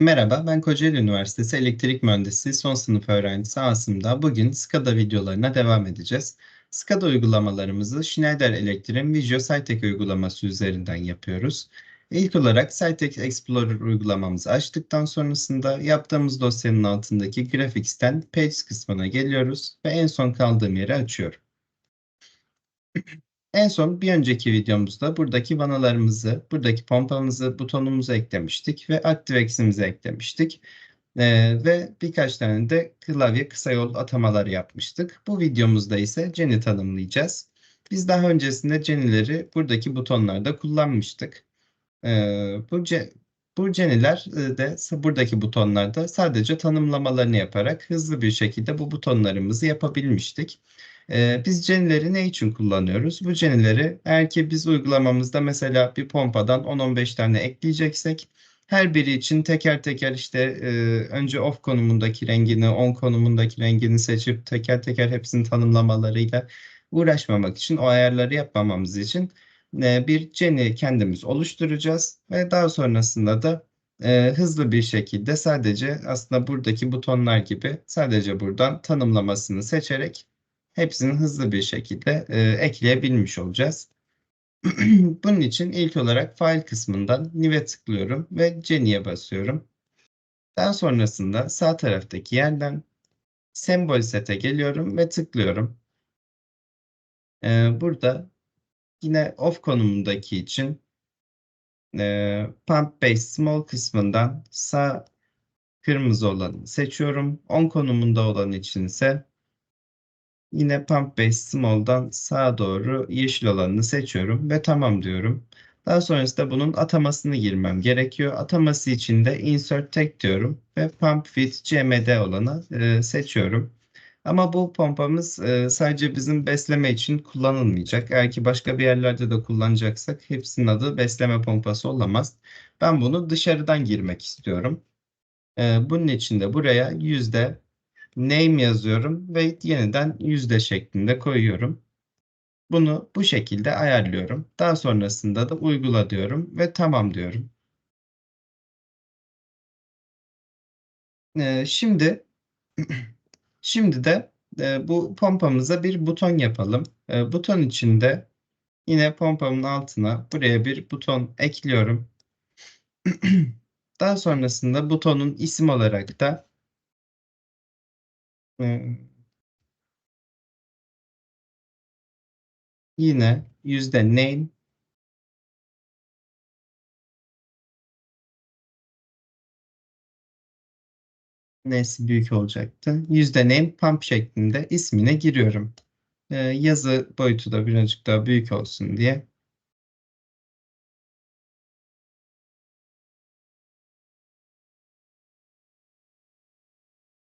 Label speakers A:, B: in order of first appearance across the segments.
A: Merhaba, ben Kocaeli Üniversitesi Elektrik Mühendisliği son sınıf öğrencisi Asım'da. Bugün SCADA videolarına devam edeceğiz. SCADA uygulamalarımızı Schneider Electric'in Visio Cytek uygulaması üzerinden yapıyoruz. İlk olarak Cytek Explorer uygulamamızı açtıktan sonrasında yaptığımız dosyanın altındaki Graphics'ten Pages kısmına geliyoruz ve en son kaldığım yeri açıyorum. En son bir önceki videomuzda buradaki vanalarımızı, buradaki pompamızı, butonumuzu eklemiştik ve ActiveX'imizi eklemiştik. Ee, ve birkaç tane de klavye kısa yol atamaları yapmıştık. Bu videomuzda ise Jenny tanımlayacağız. Biz daha öncesinde Jenny'leri buradaki butonlarda kullanmıştık. Ee, bu, bu Jenny'ler e, de buradaki butonlarda sadece tanımlamalarını yaparak hızlı bir şekilde bu butonlarımızı yapabilmiştik. Ee, biz cenileri ne için kullanıyoruz? Bu cenileri eğer ki biz uygulamamızda mesela bir pompadan 10-15 tane ekleyeceksek her biri için teker teker işte e, önce off konumundaki rengini, on konumundaki rengini seçip teker teker hepsinin tanımlamalarıyla uğraşmamak için, o ayarları yapmamamız için e, bir ceni kendimiz oluşturacağız ve daha sonrasında da e, hızlı bir şekilde sadece aslında buradaki butonlar gibi sadece buradan tanımlamasını seçerek hepsini hızlı bir şekilde e, ekleyebilmiş olacağız. Bunun için ilk olarak file kısmından New'e tıklıyorum ve Jenny'e basıyorum. Daha sonrasında sağ taraftaki yerden Symbol Set'e geliyorum ve tıklıyorum. Ee, burada yine off konumundaki için e, Pump Base Small kısmından sağ kırmızı olanı seçiyorum. On konumunda olan için ise Yine Pump Base Small'dan sağa doğru yeşil olanını seçiyorum ve tamam diyorum. Daha sonrasında bunun atamasını girmem gerekiyor. Ataması için de Insert Tag diyorum ve Pump With CMD olanı e, seçiyorum. Ama bu pompamız e, sadece bizim besleme için kullanılmayacak. Eğer ki başka bir yerlerde de kullanacaksak hepsinin adı besleme pompası olamaz. Ben bunu dışarıdan girmek istiyorum. E, bunun için de buraya yüzde name yazıyorum ve yeniden yüzde şeklinde koyuyorum. Bunu bu şekilde ayarlıyorum. Daha sonrasında da uygula diyorum ve tamam diyorum. Ee, şimdi şimdi de e, bu pompamıza bir buton yapalım. E, buton içinde yine pompamın altına buraya bir buton ekliyorum. Daha sonrasında butonun isim olarak da ee, yine yüzde name nesi büyük olacaktı. Yüzde name pump şeklinde ismine giriyorum. Ee, yazı boyutu da birazcık daha büyük olsun diye.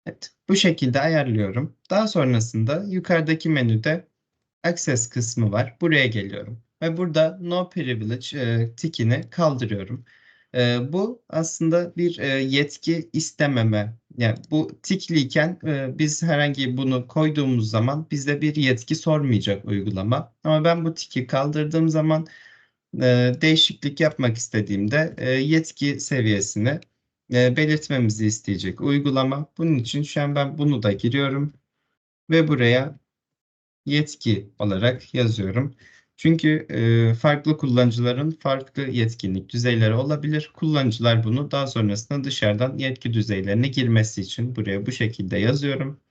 A: Evet, bu şekilde ayarlıyorum. Daha sonrasında yukarıdaki menüde Access kısmı var. Buraya geliyorum. Ve burada No Privilege e, tikini kaldırıyorum. E, bu aslında bir e, yetki istememe. Yani bu tikliyken e, biz herhangi bunu koyduğumuz zaman bize bir yetki sormayacak uygulama. Ama ben bu tiki kaldırdığım zaman e, değişiklik yapmak istediğimde e, yetki seviyesini e, belirtmemizi isteyecek uygulama. Bunun için şu an ben bunu da giriyorum ve buraya yetki olarak yazıyorum. Çünkü e, farklı kullanıcıların farklı yetkinlik düzeyleri olabilir. Kullanıcılar bunu daha sonrasında dışarıdan yetki düzeylerine girmesi için buraya bu şekilde yazıyorum.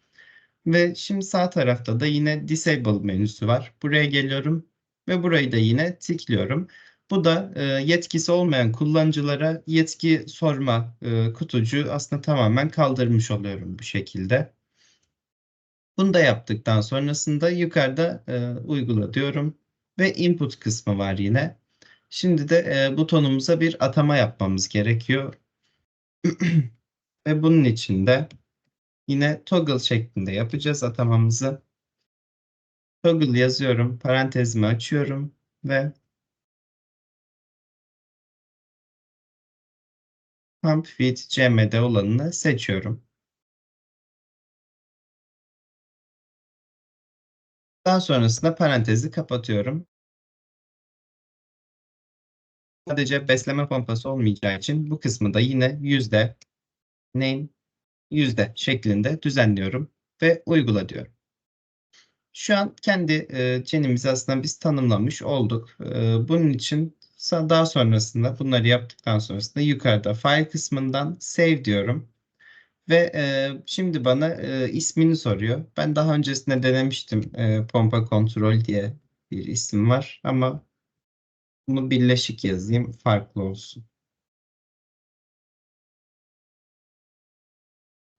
A: Ve şimdi sağ tarafta da yine Disable menüsü var. Buraya geliyorum ve burayı da yine tıklıyorum. Bu da e, yetkisi olmayan kullanıcılara yetki sorma e, kutucu aslında tamamen kaldırmış oluyorum bu şekilde. Bunu da yaptıktan sonrasında yukarıda e, uygula diyorum ve input kısmı var yine. Şimdi de e, butonumuza bir atama yapmamız gerekiyor. ve bunun için de yine toggle şeklinde yapacağız atamamızı. Toggle yazıyorum, parantezimi açıyorum ve Pump Fit CMD olanını seçiyorum. Daha sonrasında parantezi kapatıyorum. Sadece besleme pompası olmayacağı için bu kısmı da yine yüzde name yüzde şeklinde düzenliyorum ve uygula diyorum. Şu an kendi e, genimizi aslında biz tanımlamış olduk. E, bunun için daha sonrasında bunları yaptıktan sonrasında yukarıda file kısmından save diyorum. Ve e, şimdi bana e, ismini soruyor. Ben daha öncesinde denemiştim e, pompa kontrol diye bir isim var ama bunu birleşik yazayım farklı olsun.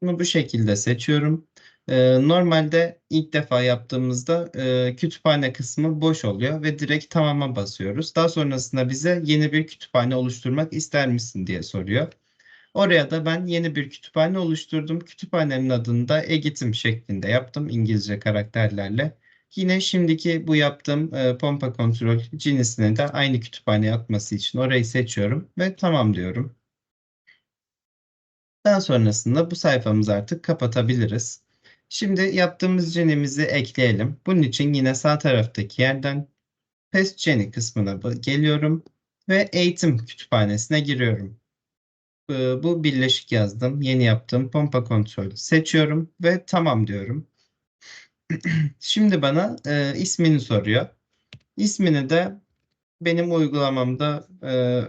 A: Bunu bu şekilde seçiyorum. Ee, normalde ilk defa yaptığımızda e, kütüphane kısmı boş oluyor ve direkt tamama basıyoruz. Daha sonrasında bize yeni bir kütüphane oluşturmak ister misin diye soruyor. Oraya da ben yeni bir kütüphane oluşturdum. Kütüphanenin adını da eğitim şeklinde yaptım İngilizce karakterlerle. Yine şimdiki bu yaptığım e, pompa kontrol cinisine de aynı kütüphane atması için orayı seçiyorum ve tamam diyorum. Daha sonrasında bu sayfamızı artık kapatabiliriz. Şimdi yaptığımız cenimizi ekleyelim. Bunun için yine sağ taraftaki yerden Pest Geni kısmına geliyorum ve eğitim kütüphanesine giriyorum. Bu birleşik yazdım. Yeni yaptığım pompa kontrol seçiyorum ve tamam diyorum. Şimdi bana e, ismini soruyor. İsmini de benim uygulamamda e,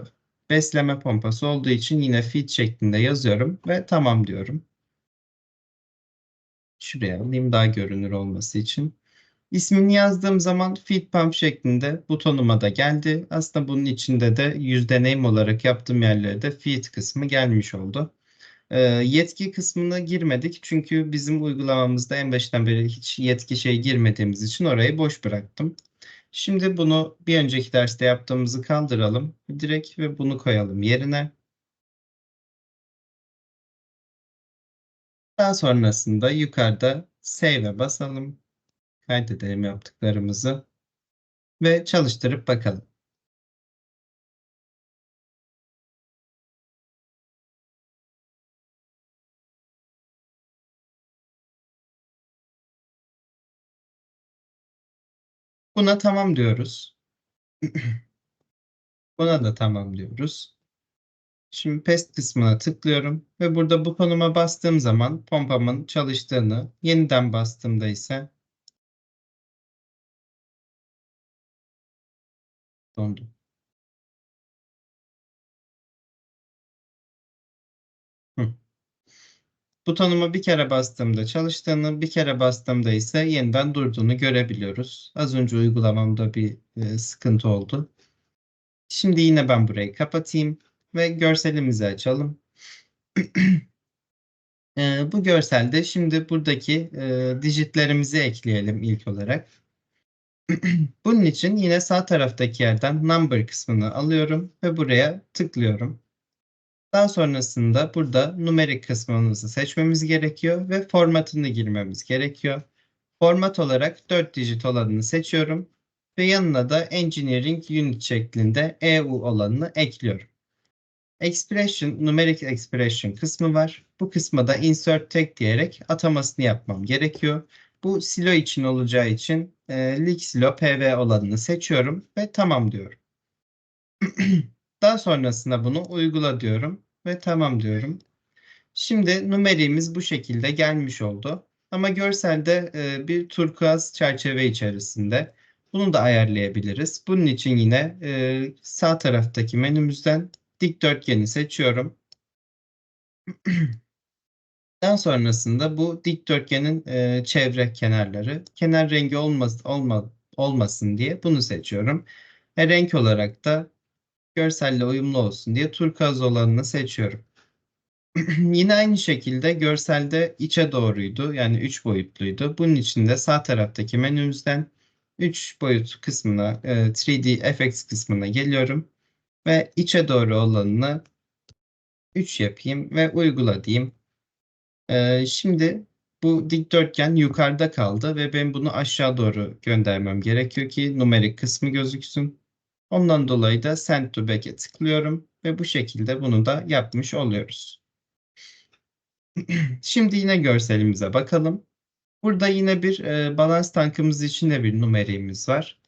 A: besleme pompası olduğu için yine feed şeklinde yazıyorum ve tamam diyorum. Şuraya alayım daha görünür olması için. İsmini yazdığım zaman feed pump şeklinde butonuma da geldi. Aslında bunun içinde de yüzde name olarak yaptığım yerlere de feed kısmı gelmiş oldu. E, yetki kısmına girmedik çünkü bizim uygulamamızda en baştan beri hiç yetki şey girmediğimiz için orayı boş bıraktım. Şimdi bunu bir önceki derste yaptığımızı kaldıralım. Direkt ve bunu koyalım yerine. Daha sonrasında yukarıda Save'e basalım. Kaydedelim yaptıklarımızı. Ve çalıştırıp bakalım. Buna tamam diyoruz. Buna da tamam diyoruz. Şimdi pest kısmına tıklıyorum ve burada butonuma bastığım zaman pompamın çalıştığını, yeniden bastığımda ise dondu. Butonuma bir kere bastığımda çalıştığını, bir kere bastığımda ise yeniden durduğunu görebiliyoruz. Az önce uygulamamda bir e, sıkıntı oldu. Şimdi yine ben burayı kapatayım ve görselimizi açalım. e, bu görselde şimdi buradaki e, dijitlerimizi ekleyelim ilk olarak. Bunun için yine sağ taraftaki yerden number kısmını alıyorum ve buraya tıklıyorum. Daha sonrasında burada numerik kısmımızı seçmemiz gerekiyor ve formatını girmemiz gerekiyor. Format olarak 4 dijit olanını seçiyorum ve yanına da Engineering Unit şeklinde EU olanını ekliyorum. Expression, numeric expression kısmı var. Bu kısma da insert tag diyerek atamasını yapmam gerekiyor. Bu silo için olacağı için e, lig silo pv olanını seçiyorum ve tamam diyorum. Daha sonrasında bunu uygula diyorum ve tamam diyorum. Şimdi numeriğimiz bu şekilde gelmiş oldu. Ama görselde e, bir turkuaz çerçeve içerisinde. Bunu da ayarlayabiliriz. Bunun için yine e, sağ taraftaki menümüzden dikdörtgeni seçiyorum. Daha sonrasında bu dikdörtgenin e, çevre kenarları kenar rengi olmaz, olma, olmasın diye bunu seçiyorum. E, renk olarak da görselle uyumlu olsun diye turkuaz olanını seçiyorum. Yine aynı şekilde görselde içe doğruydu. Yani 3 boyutluydu. Bunun için de sağ taraftaki menümüzden 3 boyut kısmına, 3D e, Effects kısmına geliyorum. Ve içe doğru olanını 3 yapayım ve uygula diyeyim. E, şimdi bu dikdörtgen yukarıda kaldı ve ben bunu aşağı doğru göndermem gerekiyor ki numerik kısmı gözüksün. Ondan dolayı da Send to Back'e tıklıyorum ve bu şekilde bunu da yapmış oluyoruz. Şimdi yine görselimize bakalım. Burada yine bir e, balans tankımız için de bir numeriğimiz var.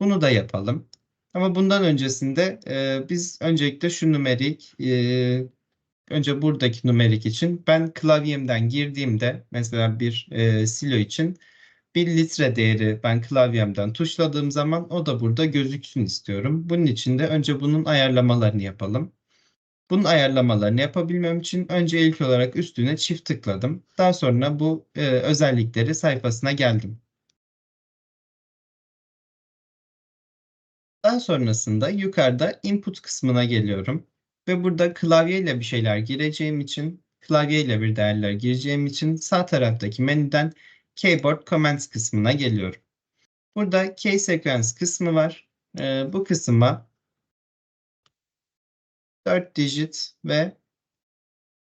A: Bunu da yapalım. Ama bundan öncesinde e, biz öncelikle şu numerik e, önce buradaki numerik için ben klavyemden girdiğimde mesela bir e, silo için bir litre değeri ben klavyemden tuşladığım zaman o da burada gözüksün istiyorum. Bunun için de önce bunun ayarlamalarını yapalım. Bunun ayarlamalarını yapabilmem için önce ilk olarak üstüne çift tıkladım. Daha sonra bu e, özellikleri sayfasına geldim. Daha sonrasında yukarıda input kısmına geliyorum. Ve burada klavyeyle bir şeyler gireceğim için, klavyeyle bir değerler gireceğim için sağ taraftaki menüden Keyboard Commands kısmına geliyorum. Burada Key Sequence kısmı var. Ee, bu kısma 4 digit ve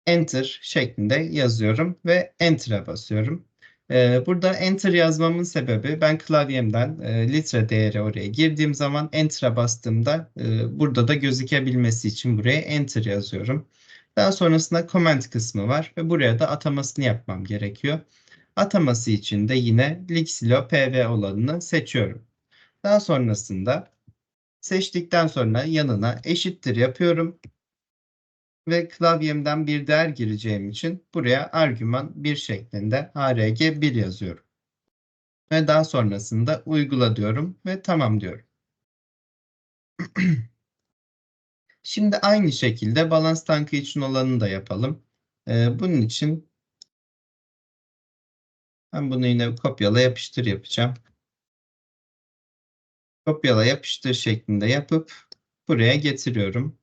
A: Enter şeklinde yazıyorum ve Enter'a basıyorum. Ee, burada Enter yazmamın sebebi ben klavyemden e, litre değeri oraya girdiğim zaman Enter'a bastığımda e, burada da gözükebilmesi için buraya Enter yazıyorum. Daha sonrasında Command kısmı var ve buraya da atamasını yapmam gerekiyor. Ataması için de yine Lixilo PV olanını seçiyorum. Daha sonrasında seçtikten sonra yanına eşittir yapıyorum. Ve klavyemden bir değer gireceğim için buraya argüman 1 şeklinde arg1 yazıyorum. Ve daha sonrasında uygula diyorum ve tamam diyorum. Şimdi aynı şekilde balans tankı için olanı da yapalım. Ee, bunun için ben bunu yine kopyala yapıştır yapacağım. Kopyala yapıştır şeklinde yapıp buraya getiriyorum.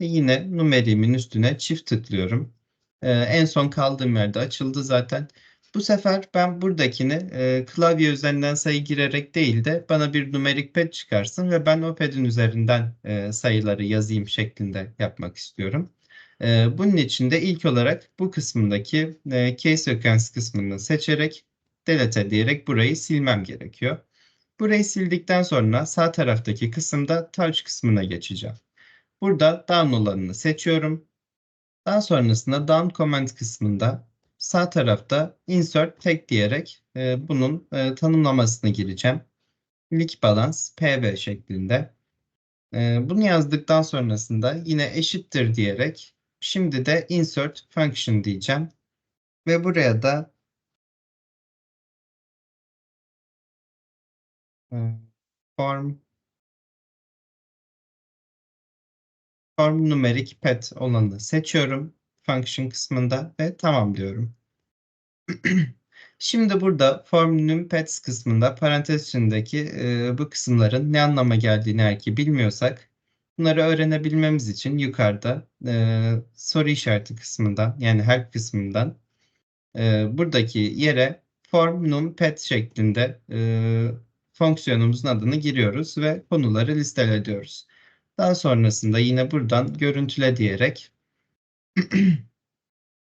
A: Ve yine numerimin üstüne çift tıklıyorum. Ee, en son kaldığım yerde açıldı zaten. Bu sefer ben buradakini e, klavye üzerinden sayı girerek değil de bana bir numerik pad çıkarsın ve ben o pad'in üzerinden e, sayıları yazayım şeklinde yapmak istiyorum. E, bunun için de ilk olarak bu kısmındaki e, key sequence kısmını seçerek delete diyerek burayı silmem gerekiyor. Burayı sildikten sonra sağ taraftaki kısımda touch kısmına geçeceğim. Burada down olanını seçiyorum. Daha sonrasında down command kısmında sağ tarafta insert tag diyerek e, bunun e, tanımlamasını gireceğim. Link balance pv şeklinde. E, bunu yazdıktan sonrasında yine eşittir diyerek şimdi de insert function diyeceğim. Ve buraya da e, form form numerik pet olanı seçiyorum function kısmında ve tamam diyorum. Şimdi burada form num pets kısmında parantez içindeki e, bu kısımların ne anlama geldiğini eğer bilmiyorsak bunları öğrenebilmemiz için yukarıda e, soru işareti kısmından yani help kısmından e, buradaki yere form num pet şeklinde e, fonksiyonumuzun adını giriyoruz ve konuları listeliyoruz. Daha sonrasında yine buradan görüntüle diyerek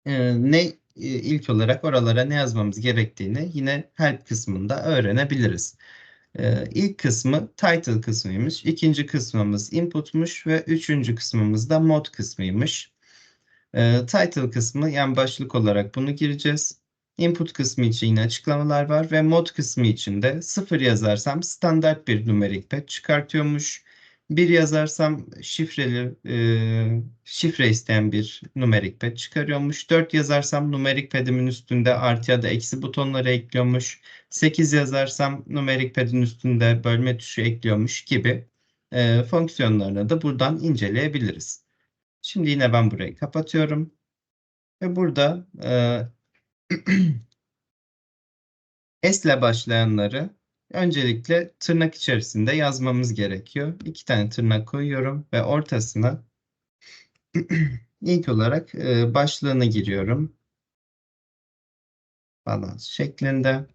A: e, ne e, ilk olarak oralara ne yazmamız gerektiğini yine help kısmında öğrenebiliriz. E, ilk kısmı title kısmıymış, ikinci kısmımız inputmuş ve üçüncü kısmımız da mod kısmıymış. Title kısmı yani başlık olarak bunu gireceğiz. Input kısmı için yine açıklamalar var ve mod kısmı için de 0 yazarsam standart bir numerik pad çıkartıyormuş. Bir yazarsam şifreli e, şifre isteyen bir numerik pad çıkarıyormuş. 4 yazarsam numerik padimin üstünde artı ya da eksi butonları ekliyormuş. 8 yazarsam numerik padin üstünde bölme tuşu ekliyormuş gibi e, fonksiyonlarını da buradan inceleyebiliriz. Şimdi yine ben burayı kapatıyorum. Ve burada e, S ile başlayanları Öncelikle tırnak içerisinde yazmamız gerekiyor. İki tane tırnak koyuyorum ve ortasına ilk olarak e, başlığını giriyorum. Balans şeklinde.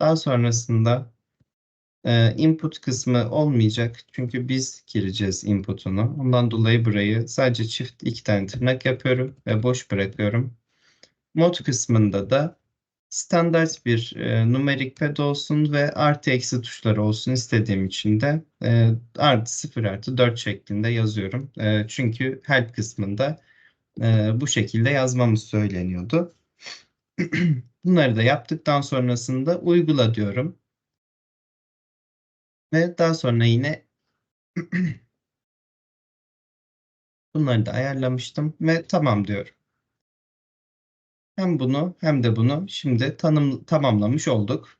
A: Daha sonrasında e, input kısmı olmayacak. Çünkü biz gireceğiz inputunu. Ondan dolayı burayı sadece çift iki tane tırnak yapıyorum ve boş bırakıyorum. Mod kısmında da standart bir e, numerik pad olsun ve artı eksi tuşları olsun istediğim için de e, artı 0 artı 4 şeklinde yazıyorum. E, çünkü help kısmında e, bu şekilde yazmamız söyleniyordu. Bunları da yaptıktan sonrasında uygula diyorum. Ve daha sonra yine Bunları da ayarlamıştım ve tamam diyorum. Hem bunu hem de bunu şimdi tanım, tamamlamış olduk.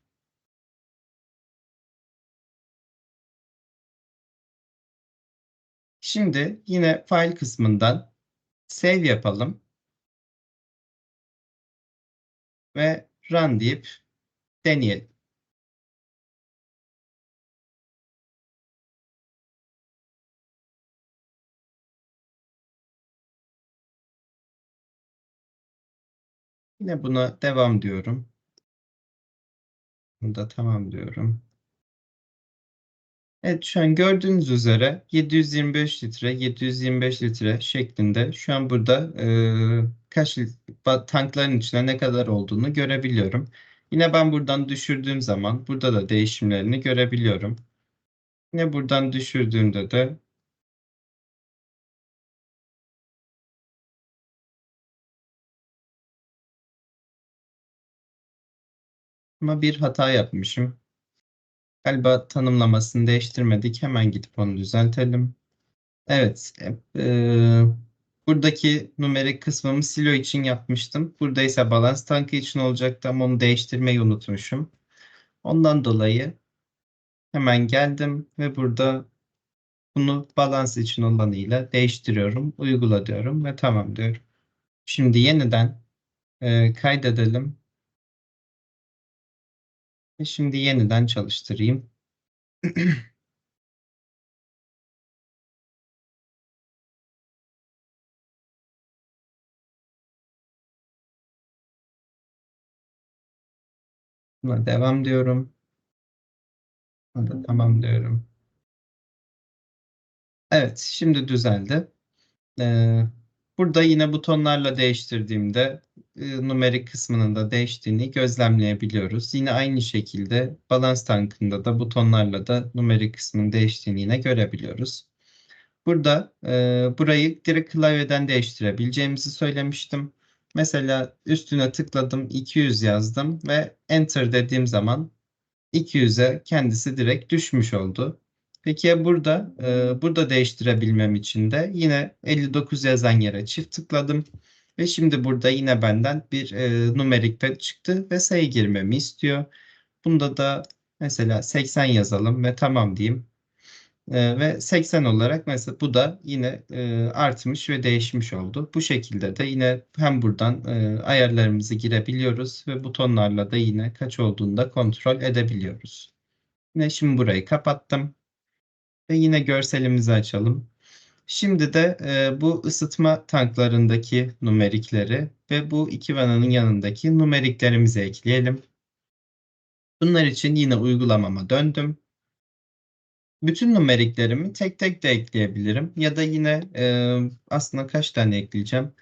A: Şimdi yine file kısmından save yapalım. Ve run deyip deneyelim. Yine buna devam diyorum. Bunu da tamam diyorum. Evet şu an gördüğünüz üzere 725 litre 725 litre şeklinde şu an burada e, kaç tankların içine ne kadar olduğunu görebiliyorum. Yine ben buradan düşürdüğüm zaman burada da değişimlerini görebiliyorum. Yine buradan düşürdüğümde de ama bir hata yapmışım. Galiba tanımlamasını değiştirmedik. Hemen gidip onu düzeltelim. Evet. E, buradaki numerik kısmımı silo için yapmıştım. Burada ise balans tankı için olacaktı ama onu değiştirmeyi unutmuşum. Ondan dolayı hemen geldim ve burada bunu balans için olanıyla değiştiriyorum. Uygula diyorum ve tamam diyorum. Şimdi yeniden e, kaydedelim. Ve şimdi yeniden çalıştırayım. Buna devam diyorum. Buna da tamam diyorum. Evet, şimdi düzeldi. Ee, burada yine butonlarla değiştirdiğimde e, numerik kısmının da değiştiğini gözlemleyebiliyoruz. Yine aynı şekilde balans tankında da butonlarla da numerik kısmının değiştiğini yine görebiliyoruz. Burada e, burayı direkt klavyeden değiştirebileceğimizi söylemiştim. Mesela üstüne tıkladım 200 yazdım ve enter dediğim zaman 200'e kendisi direkt düşmüş oldu. Peki ya burada e, burada değiştirebilmem için de yine 59 yazan yere çift tıkladım. Ve şimdi burada yine benden bir e, numerik pad çıktı ve sayı girmemi istiyor. Bunda da mesela 80 yazalım ve tamam diyeyim. E, ve 80 olarak mesela bu da yine e, artmış ve değişmiş oldu. Bu şekilde de yine hem buradan e, ayarlarımızı girebiliyoruz ve butonlarla da yine kaç olduğunu da kontrol edebiliyoruz. Yine şimdi burayı kapattım. Ve yine görselimizi açalım. Şimdi de e, bu ısıtma tanklarındaki numerikleri ve bu iki vananın yanındaki numeriklerimizi ekleyelim. Bunlar için yine uygulamama döndüm. Bütün numeriklerimi tek tek de ekleyebilirim. Ya da yine e, aslında kaç tane ekleyeceğim?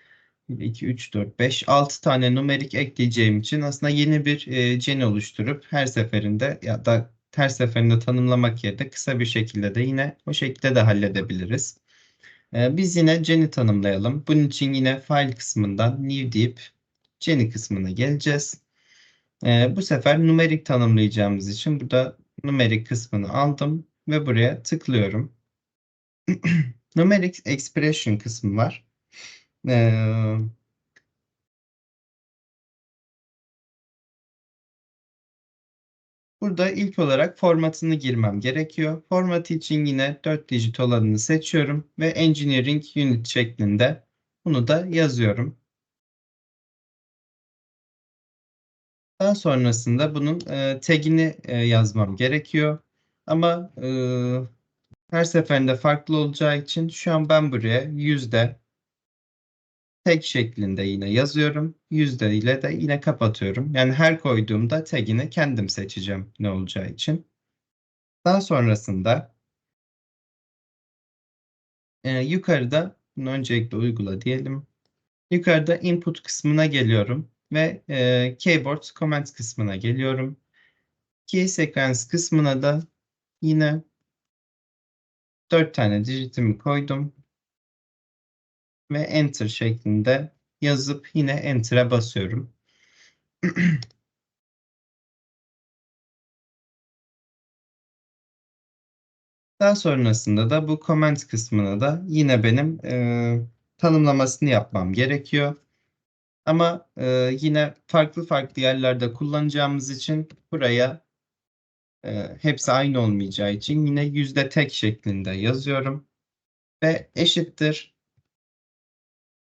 A: 2, 3, 4, 5, 6 tane numerik ekleyeceğim için aslında yeni bir e, ceni oluşturup her seferinde ya da ters seferinde tanımlamak yerine kısa bir şekilde de yine o şekilde de halledebiliriz. Ee, biz yine Jen'i tanımlayalım. Bunun için yine file kısmından new deyip Jen'i kısmına geleceğiz. Ee, bu sefer numerik tanımlayacağımız için burada numerik kısmını aldım ve buraya tıklıyorum. numeric expression kısmı var. Burada ilk olarak formatını girmem gerekiyor. Formatı için yine 4 dijit olanını seçiyorum ve Engineering Unit şeklinde bunu da yazıyorum. Daha sonrasında bunun e, tagini e, yazmam gerekiyor. Ama e, her seferinde farklı olacağı için şu an ben buraya yüzde tag şeklinde yine yazıyorum. Yüzde ile de yine kapatıyorum. Yani her koyduğumda tagini kendim seçeceğim ne olacağı için. Daha sonrasında e, yukarıda bunu öncelikle uygula diyelim. Yukarıda input kısmına geliyorum ve e, keyboard command kısmına geliyorum. Key sequence kısmına da yine 4 tane dijitimi koydum ve enter şeklinde yazıp yine enter'a basıyorum. Daha sonrasında da bu comment kısmına da yine benim e, tanımlamasını yapmam gerekiyor. Ama e, yine farklı farklı yerlerde kullanacağımız için buraya e, hepsi aynı olmayacağı için yine yüzde tek şeklinde yazıyorum. Ve eşittir.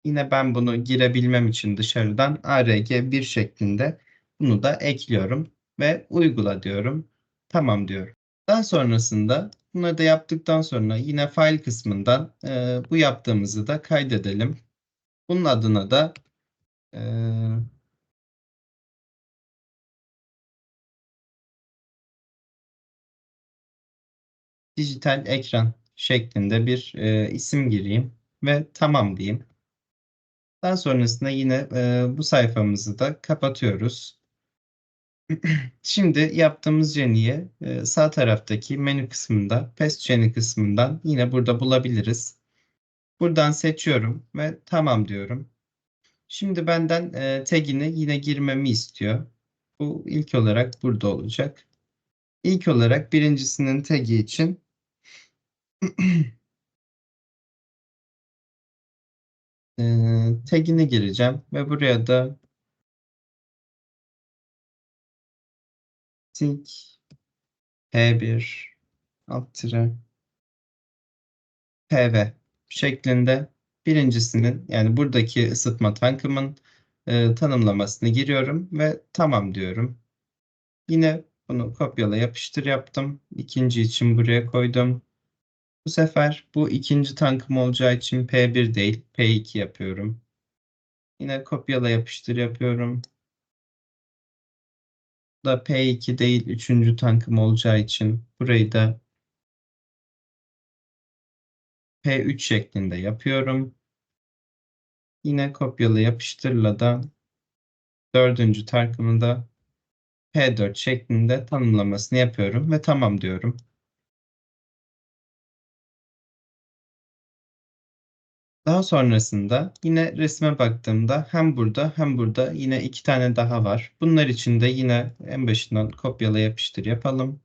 A: Yine ben bunu girebilmem için dışarıdan arg1 şeklinde bunu da ekliyorum ve uygula diyorum. Tamam diyorum. Daha sonrasında bunları da yaptıktan sonra yine file kısmından e, bu yaptığımızı da kaydedelim. Bunun adına da e, dijital ekran şeklinde bir e, isim gireyim ve tamam diyeyim. Daha sonrasında yine e, bu sayfamızı da kapatıyoruz. Şimdi yaptığımız jeniyi e, sağ taraftaki menü kısmında, Pest Jeni kısmından yine burada bulabiliriz. Buradan seçiyorum ve tamam diyorum. Şimdi benden e, tagini yine girmemi istiyor. Bu ilk olarak burada olacak. İlk olarak birincisinin tagi için e, tagini gireceğim ve buraya da tag p1 alt tire pv şeklinde birincisinin yani buradaki ısıtma tankımın e, tanımlamasını giriyorum ve tamam diyorum. Yine bunu kopyala yapıştır yaptım. İkinci için buraya koydum. Bu sefer bu ikinci tankım olacağı için P1 değil P2 yapıyorum. Yine kopyala yapıştır yapıyorum. Bu da P2 değil üçüncü tankım olacağı için burayı da P3 şeklinde yapıyorum. Yine kopyala yapıştırla da dördüncü tankımı da P4 şeklinde tanımlamasını yapıyorum ve tamam diyorum. Daha sonrasında yine resme baktığımda hem burada hem burada yine iki tane daha var. Bunlar için de yine en başından kopyala yapıştır yapalım.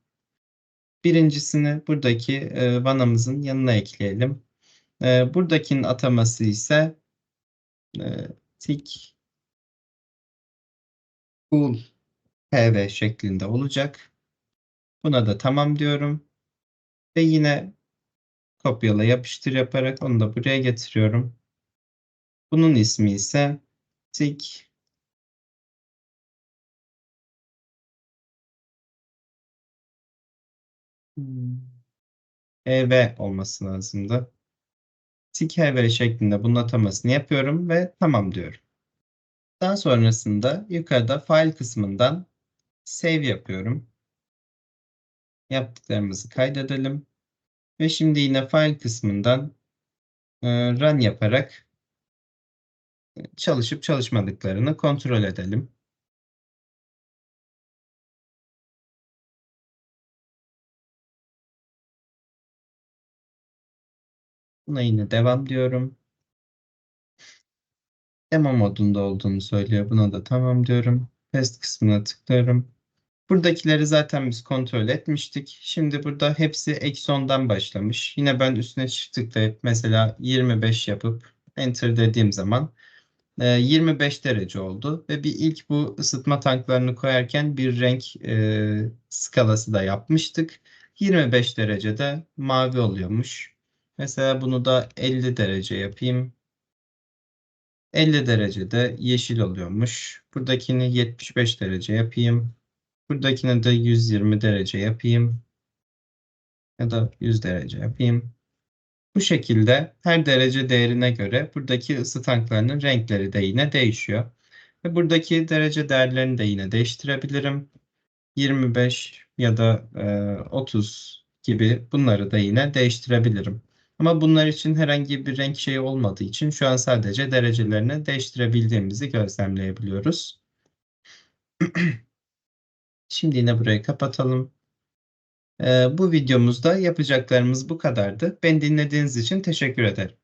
A: Birincisini buradaki e, vanamızın yanına ekleyelim. E, buradakinin ataması ise e, tik cool pv şeklinde olacak. Buna da tamam diyorum. Ve yine kopyala yapıştır yaparak onu da buraya getiriyorum. Bunun ismi ise tik ev olması lazımdı. Tik ev şeklinde bunun atamasını yapıyorum ve tamam diyorum. Daha sonrasında yukarıda file kısmından save yapıyorum. Yaptıklarımızı kaydedelim. Ve şimdi yine file kısmından e, run yaparak çalışıp çalışmadıklarını kontrol edelim. Buna yine devam diyorum. Demo modunda olduğunu söylüyor. Buna da tamam diyorum. Test kısmına tıklıyorum. Buradakileri zaten biz kontrol etmiştik. Şimdi burada hepsi eksi 10'dan başlamış. Yine ben üstüne çift tıklayıp mesela 25 yapıp enter dediğim zaman 25 e, derece oldu. Ve bir ilk bu ısıtma tanklarını koyarken bir renk e, skalası da yapmıştık. 25 derecede mavi oluyormuş. Mesela bunu da 50 derece yapayım. 50 derecede yeşil oluyormuş. Buradakini 75 derece yapayım. Buradakine de 120 derece yapayım. Ya da 100 derece yapayım. Bu şekilde her derece değerine göre buradaki ısı tanklarının renkleri de yine değişiyor. Ve buradaki derece değerlerini de yine değiştirebilirim. 25 ya da e, 30 gibi bunları da yine değiştirebilirim. Ama bunlar için herhangi bir renk şeyi olmadığı için şu an sadece derecelerini değiştirebildiğimizi gözlemleyebiliyoruz. Şimdi yine burayı kapatalım. Ee, bu videomuzda yapacaklarımız bu kadardı. Ben dinlediğiniz için teşekkür ederim.